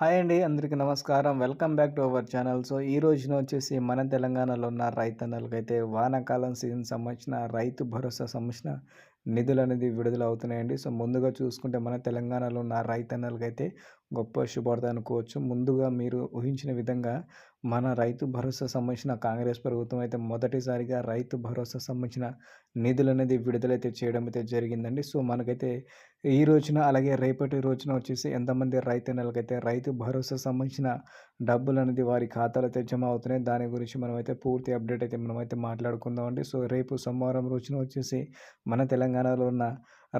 Hi అండి అందరికీ నమస్కారం. Welcome back to our channel. So ఈ రోజున వచ్చేసి మన తెలంగాణలో ఉన్న రైతన్నలకైతే వానాకాలం సీజన్ సంబంధించిన రైతు భరోసా సంబంధించిన నిధులు అనేది విడుదల అవుతున్నాయండి సో ముందుగా చూసుకుంటే మన తెలంగాణలో ఉన్న రైతన్నలకైతే గొప్ప శుభార్త అనుకోవచ్చు. ముందుగా మీరు ఊహించిన విధంగా మన రైతు భరోసా సంబంధించిన కాంగ్రెస్ ప్రభుత్వం అయితే మొదటిసారిగా రైతు భరోసా సంబంధించిన నిధులు అనేది విడుదలైతే చేయడం అయితే జరిగిందండి. సో మనకైతే ఈ రోజున అలాగే రేపటి రోజున వచ్చేసి ఎంతమంది రైతన్నలకైతే రైతు భరోసా సంబంధించిన డబ్బులు అనేది వారి ఖాతాలో అయితే జమ అవుతున్నాయి. దాని గురించి మనమైతే పూర్తి అప్డేట్ అయితే మనమైతే మాట్లాడుకుందామండి. సో రేపు సోమవారం రోజున వచ్చేసి మన తెలంగాణ తెలంగాణలో ఉన్న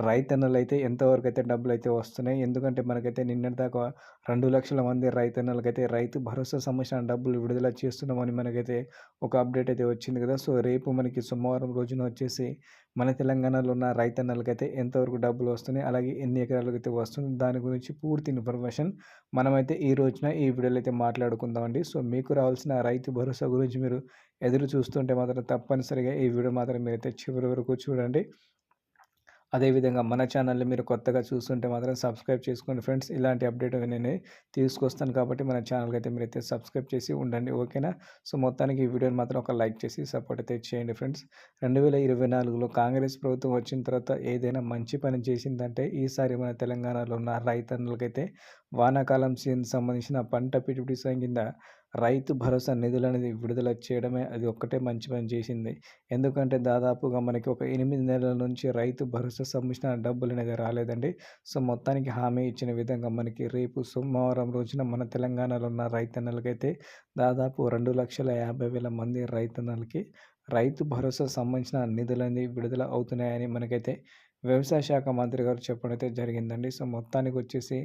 రైతన్నలు అయితే ఎంతవరకు అయితే డబ్బులు అయితే వస్తున్నాయి. ఎందుకంటే మనకైతే నిన్నటిదాకా రెండు లక్షల మంది రైతన్నలకైతే రైతు భరోసా సమస్య డబ్బులు విడుదల చేస్తున్నామని మనకైతే ఒక అప్డేట్ అయితే వచ్చింది కదా. సో రేపు మనకి సోమవారం రోజున వచ్చేసి మన తెలంగాణలో ఉన్న రైతన్నలకైతే ఎంతవరకు డబ్బులు వస్తున్నాయి అలాగే ఎన్ని ఎకరాలకు అయితే వస్తుంది దాని గురించి పూర్తి ఇన్ఫర్మేషన్ మనమైతే ఈ రోజున ఈ వీడియోలో అయితే మాట్లాడుకుందామండి. సో మీకు రావాల్సిన రైతు భరోసా గురించి మీరు ఎదురు చూస్తుంటే మాత్రం తప్పనిసరిగా ఈ వీడియో మాత్రం మీరైతే చివరి వరకు చూడండి. అదేవిధంగా మన ఛానల్ని మీరు కొత్తగా చూస్తుంటే మాత్రం సబ్స్క్రైబ్ చేసుకోండి ఫ్రెండ్స్. ఇలాంటి అప్డేట్ నేను తీసుకొస్తాను కాబట్టి మన ఛానల్కి అయితే మీరైతే సబ్స్క్రైబ్ చేసి ఉండండి ఓకేనా? సో మొత్తానికి ఈ వీడియోని మాత్రం ఒక లైక్ చేసి సపోర్ట్ అయితే చేయండి ఫ్రెండ్స్. రెండు వేల ఇరవై నాలుగులో కాంగ్రెస్ ప్రభుత్వం వచ్చిన తర్వాత ఏదైనా మంచి పని చేసిందంటే ఈసారి మన తెలంగాణలో ఉన్న రైతన్నులకైతే వానాకాలం సీజన్ సంబంధించిన పంట పిటిపిటి కింద రైతు భరోసా నిధులు అనేది విడుదల చేయడమే అది ఒక్కటే మంచి పని చేసింది. ఎందుకంటే దాదాపుగా మనకి ఒక ఎనిమిది నెలల నుంచి రైతు భరోసా సంబంధించిన డబ్బులు అనేది రాలేదండి. సో మొత్తానికి హామీ ఇచ్చిన విధంగా మనకి రేపు సోమవారం రోజున మన తెలంగాణలో ఉన్న రైతన్నలకైతే దాదాపు రెండు లక్షల యాభై వేల మంది రైతన్నలకి రైతు భరోసా సంబంధించిన నిధులన్నీ విడుదల అవుతున్నాయని మనకైతే వ్యవసాయ శాఖ మంత్రి గారు చెప్పడం అయితే జరిగిందండి. సో మొత్తానికి వచ్చేసి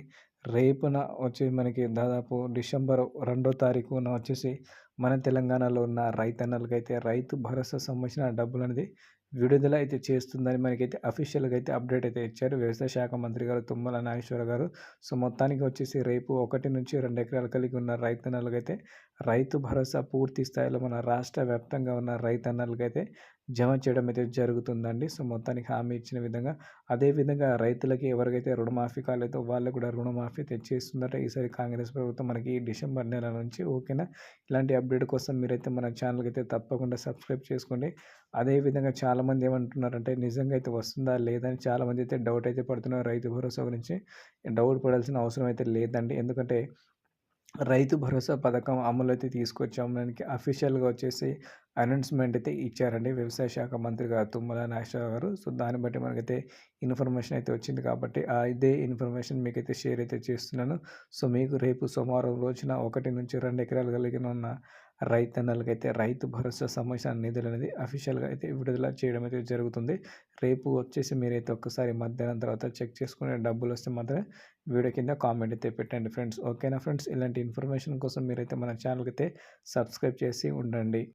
రేపున వచ్చి మనకి దాదాపు డిసెంబర్ రెండో తారీఖున వచ్చేసి మన తెలంగాణలో ఉన్న రైతన్నలకైతే రైతు భరోసా సంబంధించిన డబ్బులు అనేది విడుదల అయితే చేస్తుందని మనకైతే అఫీషియల్గా అయితే అప్డేట్ అయితే ఇచ్చారు. వ్యవసాయ శాఖ మంత్రి గారు తుమ్మల నాగేశ్వర గారు. సో మొత్తానికి వచ్చేసి రేపు ఒకటి నుంచి రెండు ఎకరాలు కలిగి ఉన్న రైతన్నలకైతే రైతు భరోసా పూర్తి స్థాయిలో మన రాష్ట్ర వ్యాప్తంగా ఉన్న రైతన్నలకైతే జమ చేయడం అయితే జరుగుతుందండి. సో మొత్తానికి హామీ ఇచ్చిన విధంగా అదేవిధంగా రైతులకి ఎవరికైతే రుణమాఫీ కాలేదో వాళ్ళు కూడా రుణమాఫీ తెచ్చేస్తుందట. ఈసారి కాంగ్రెస్ ప్రభుత్వం మనకి డిసెంబర్ నెల నుంచి ఓకేనా? ఇలాంటి అప్డేట్ కోసం మీరైతే మన ఛానల్కి అయితే తప్పకుండా సబ్స్క్రైబ్ చేసుకోండి. అదేవిధంగా చాలామంది ఏమంటున్నారంటే నిజంగా అయితే వస్తుందా లేదని చాలామంది అయితే డౌట్ అయితే పడుతున్నారు రైతు భరోసా గురించి. డౌట్ పడాల్సిన అవసరం అయితే లేదండి. ఎందుకంటే రైతు భరోసా పథకం అమలు అయితే తీసుకొచ్చాము దానికి అఫీషియల్గా వచ్చేసి అనౌన్స్మెంట్ అయితే ఇచ్చారండి. వ్యవసాయ శాఖ మంత్రి గారు తుమ్మల నాగేశ్వరరావు గారు. సో దాన్ని బట్టి మనకైతే ఇన్ఫర్మేషన్ అయితే వచ్చింది కాబట్టి ఆ ఇదే ఇన్ఫర్మేషన్ మీకైతే షేర్ అయితే చేస్తున్నాను. సో మీకు రేపు సోమవారం రోజున ఒకటి నుంచి రెండు ఎకరాలు కలిగిన ఉన్న రైతన్నలకైతే రైతు భరోసా సమస్య నిధులు అనేది అఫీషియల్గా అయితే విడుదల చేయడం అయితే జరుగుతుంది. రేపు వచ్చేసి మీరైతే ఒక్కసారి మధ్యాహ్నం తర్వాత చెక్ చేసుకునే డబ్బులు వస్తే మాత్రమే వీడియో కింద కామెంట్ అయితే పెట్టండి ఫ్రెండ్స్. ఓకేనా ఫ్రెండ్స్? ఇలాంటి ఇన్ఫర్మేషన్ కోసం మీరైతే మన ఛానల్కి అయితే సబ్స్క్రైబ్ చేసి ఉండండి.